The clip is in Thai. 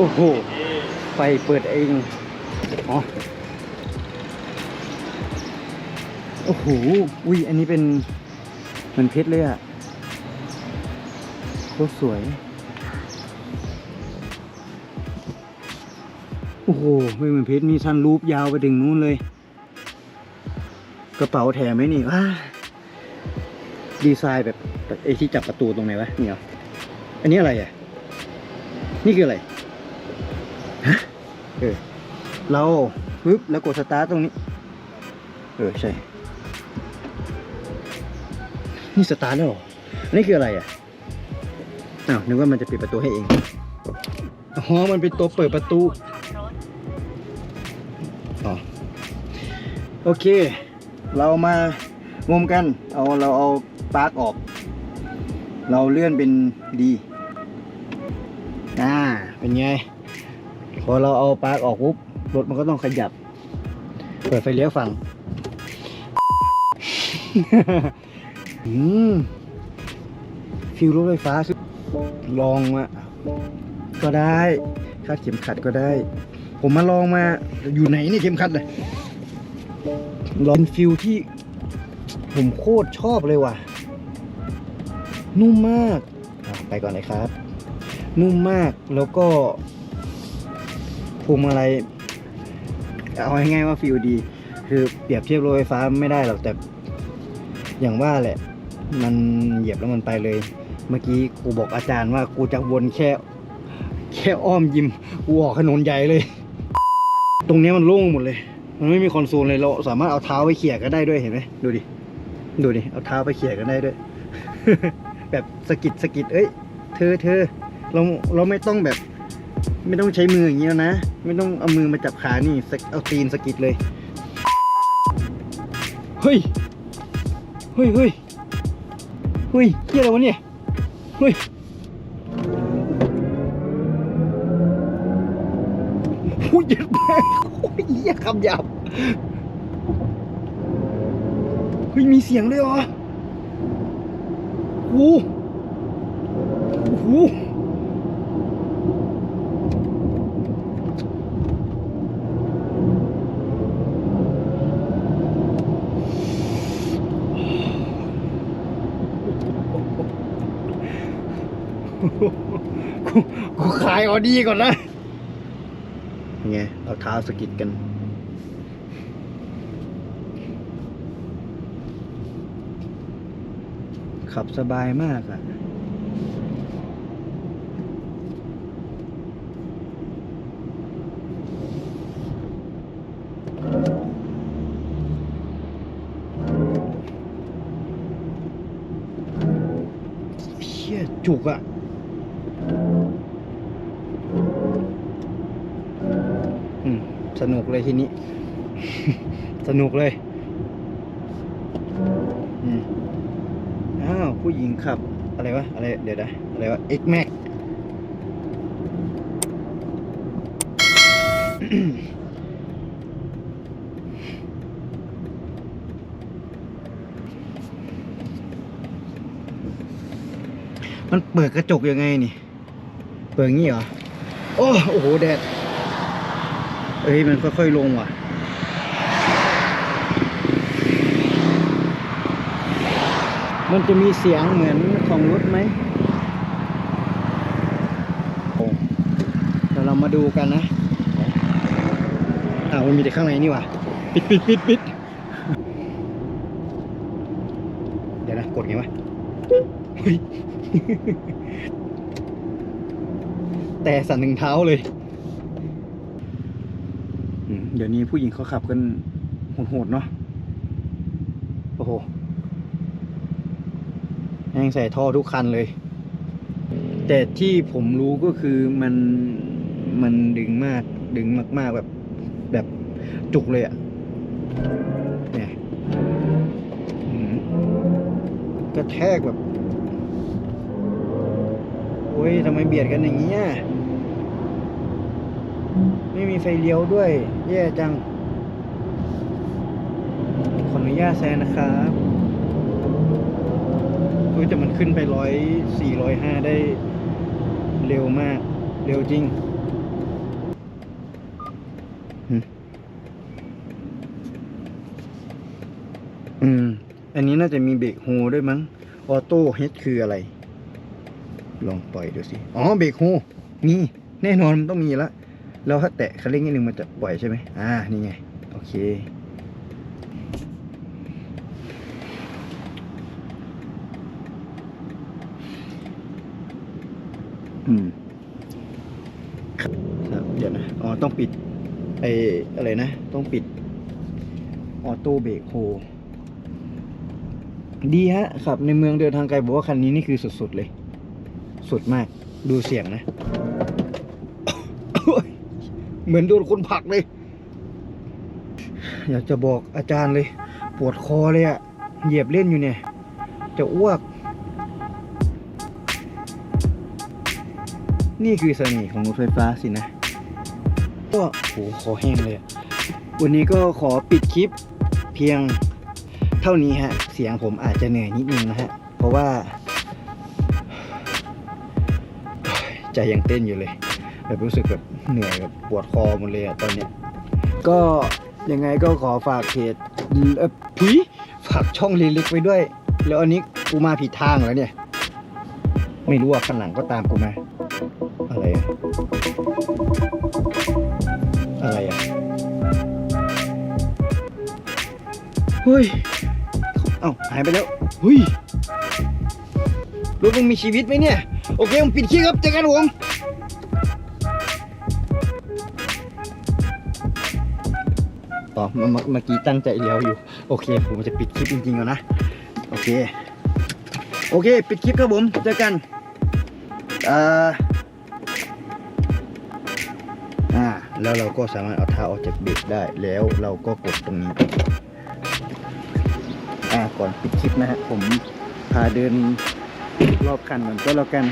โอ้โห ไฟเปิดเอง อ๋อ โอ้โห อุ้ย อันนี้เป็นเหมือนเพชรเลยอะโคตรสวย โอ้โห ไม่เหมือนเพชรมีซันรูปยาวไปถึงนู้นเลย กระเป๋าแถมไหมนี่ว้าดีไซน์แบบไอ้ที่จับประตูตรงไหนวะนี่เหรออันนี้อะไรอะ นี่คืออะไร ฮะเออเราปึ๊บแล้วกดสตาร์ทตรงนี้ เออใช่ นี่สตาร์ทแล้วเหรออันนี้คืออะไรอะอ้าวนึกว่ามันจะปิดประตูให้เองอ๋อมันเป็นตัวเปิดประตูอ๋อโอเค เรามางมกัน เอาเราเอาปลั๊กออก เราเลื่อนเป็นดี อ่า เป็นไง พอเราเอาปลั๊กออกปุ๊บรถมันก็ต้องขยับ เปิดไฟเลี้ยวฝั่งอืมฟิวรถไฟฟ้าสุดลองมาก็ได้คาดเข็มขัดก็ได้ ผมมาลองมาอยู่ไหนเนี่ยเข็มขัดเลยลองฟิลที่ ผมโคตรชอบเลยว่ะ นุ่มมาก ไปก่อนเลยครับ นุ่มมากแล้วก็ พวงมาลัยเอาง่ายๆว่าฟิลดี คือเปรียบเทียบรถไฟฟ้าไม่ได้หรอกแต่อย่างว่าแหละ มันเหยียบแล้วมันไปเลย เมื่อกี้กูบอกอาจารย์ว่ากูจะวนแค่ แค่อ้อมยิมกูออกถนนใหญ่เลย ตรงนี้มันโล่งหมดเลย มันไม่มีคอนโซลเลยเราสามารถเอาเท้าไปเขี่ยก็ได้ด้วยเห็นไหมดูดิดูดิเอาเท้าไปเขี่ยกันได้ด้วย แบบสกิดสกิดเอ้ย เธอเธอเราเราไม่ต้องแบบ ไม่ต้องใช้มืออย่างนี้แล้วนะ ไม่ต้องเอามือมาจับขานี่เอาตีนสกิดเลย เฮ้ย เฮ้ยเฮ้ยเฮ้ยเฮียอะไรวะเนี่ย เฮ้ยผู้ยัดแม่งโอ้ยเหี้ยคำหยาบเฮ้ยมีเสียงเลยเหรอโอ้โห กูกูขายออดี้ก่อนนะไงเอาเท้าสกิดกัน ขับสบายมากอะ่ะเฮ้ยจุกอะ่ะ อืม สนุกเลยทีนี้ สนุกเลยอืมอ้าวผู้หญิงขับ อะไรวะ อะไร เดี๋ยวนะอะไรวะ X Max มันเปิดกระจกยังไงนี่ เปิดงี้เหรอ โอ้โอ้โหแดด เอ้ยมันค่อยๆลงว่ะมันจะมีเสียงเหมือนของรถไหมโอ้เดี๋ยวเรามาดูกันนะอ้าวมันมีแต่ข้างในนี่ว่ะ ปิดปิดปิดปิดเดี๋ยวนะ กดไงวะเฮ้ยแต่สั่นหนึ่งเท้าเลย เดี๋ยวนี้ผู้หญิงเขาขับกันโหดๆเนาะโอ้โหแม่งใส่ท่อทุกคันเลย แต่ที่ผมรู้ก็คือมันมันดึงมาก ดึงมากๆแบบแบบจุกเลยอะ่ะเนี่ยกระแทกแบบโอ้ยทำไมเบียดกันอย่างเงี้ย ไม่มีไฟเลี้ยวด้วย แย่จัง ขออนุญาตแซงนะครับเฮ้ยแต่มันขึ้นไปร้อยสี่ร้อยห้าได้เร็วมาก เร็วจริงหึอืม อันนี้น่าจะมีเบรกโฮด้วยมั้ง ออโต้เฮดคืออะไร ลองปล่อยดูสิ อ๋อ เบรกโฮ มี แน่นอนมันต้องมีละ แล้วถ้าแตะคันเร่งนิดนึงมันจะปล่อยใช่ไหมอ่า นี่ไง โอเค อืม ครับ เดี๋ยวนะ อ๋อ ต้องปิด ไออะไรนะ ต้องปิด ออโต้เบรกโฮดีฮะขับในเมืองเดินทางไกลบอกว่าคันนี้นี่คือสุด ๆ เลย สุดมาก ดูเสียงนะ เหมือนโดนคนผลักเลย อยากจะบอกอาจารย์เลย ปวดคอเลยอะเหยียบเล่นอยู่เนี่ย จะอ้วก นี่คือเสน่ห์ของรถไฟฟ้าสินะก็โหคอแห้งเลย วันนี้ก็ขอปิดคลิปเพียงเท่านี้ฮะ เสียงผมอาจจะเหนื่อยนิดนึงนะฮะ เพราะว่า ใจยังเต้นอยู่เลยแบบรู้สึกแบบ เหนื่อยแบบปวดคอหมดเลยอะตอนเนี้ยก็ยังไงก็ขอฝากเพจเออผีฝากช่องลีลิกไว้ด้วย แล้วอันนี้กูมาผิดทางแล้วเนี่ย ไม่รู้ว่าข้างหลังก็ตามกูมา อะไรอะอะไรอะเฮ้ย เอ้าหายไปแล้วเฮ้ยรถมึงมีชีวิตไหมเนี่ย โอเคผมปิดคลิปครับเจอกันผมต่อเมื่ เมื่อเมื่อกี้ตั้งใจเลี้ยวอยู่ โอเค ผมจะปิดคลิปจริงๆแล้วนะ โอเค โอเค ปิดคลิปครับผม เจอกันอ่าอ่า แล้วเราก็สามารถเอาเท้าออกจากเบรกได้แล้วเราก็กดตรงนี้ อ่า ก่อนปิดคลิปนะฮะ ผมพาเดินรอบคันก่อนก็แล้วกัน